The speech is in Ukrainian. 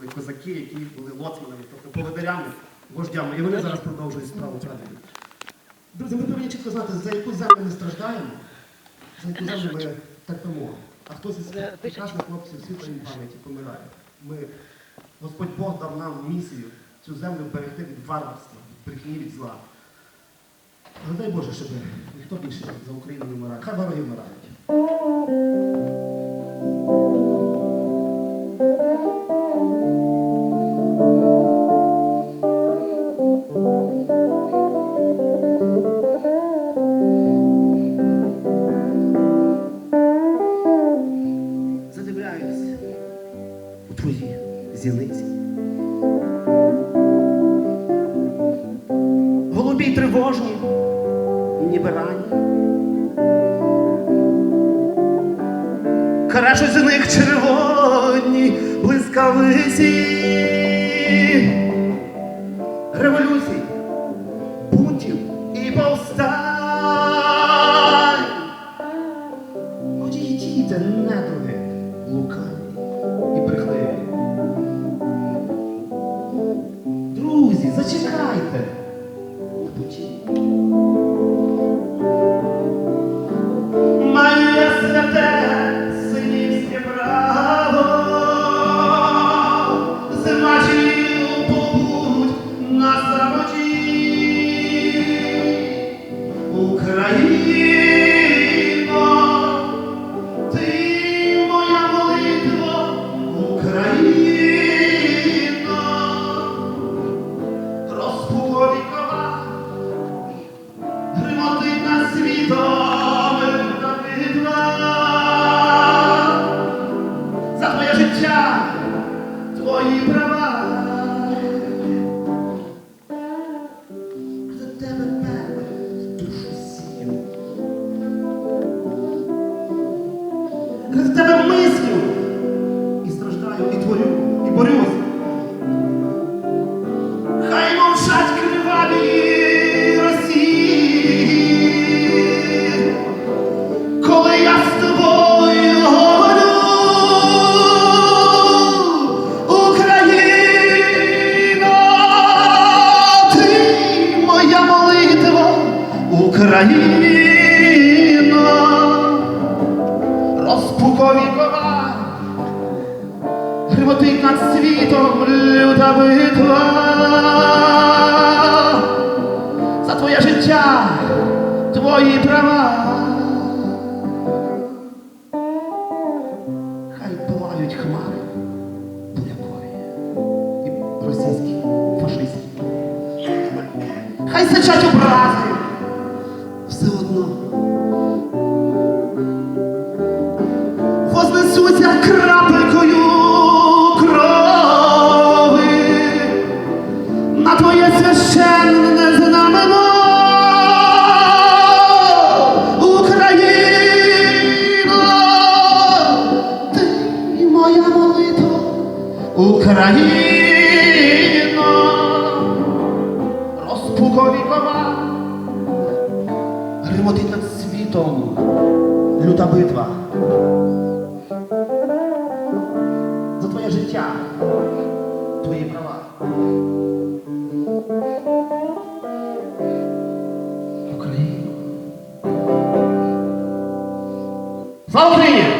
були козаки, які були лоцманами, тобто поводирями, вождями. І вони зараз продовжують справу правильно. Друзі, ми повинні чітко знати, за яку землю ми страждаємо, за яку землю ми терпимо. А хтось із прекрасних хлопців світлої пам'яті помирає. Ми, Господь Бог дав нам місію цю землю берегти від варварства, від брехні, від зла. Але дай Боже, щоб ніхто більше за Україну не вмирає. Хай вороги вмирають. Зіниці. Голубі тривожні, ніби рані. Крашуть з них червоні блискавиці. Революцій, Україно, ти моя молитва, Україно, борюсь. Хай мовчать криваві Росії, коли я з тобою говорю, Україно, ти моя молитва, Україно, розпукові кова. Над світом люта битва за твоє життя, твої права. Хай палають хмари бурякові і російські, фашистські. Хай сичать образи все одно. Україно, розпукові кова, гримотить над світом люта битва за твоє життя, твої права. Україна. Слава Україні!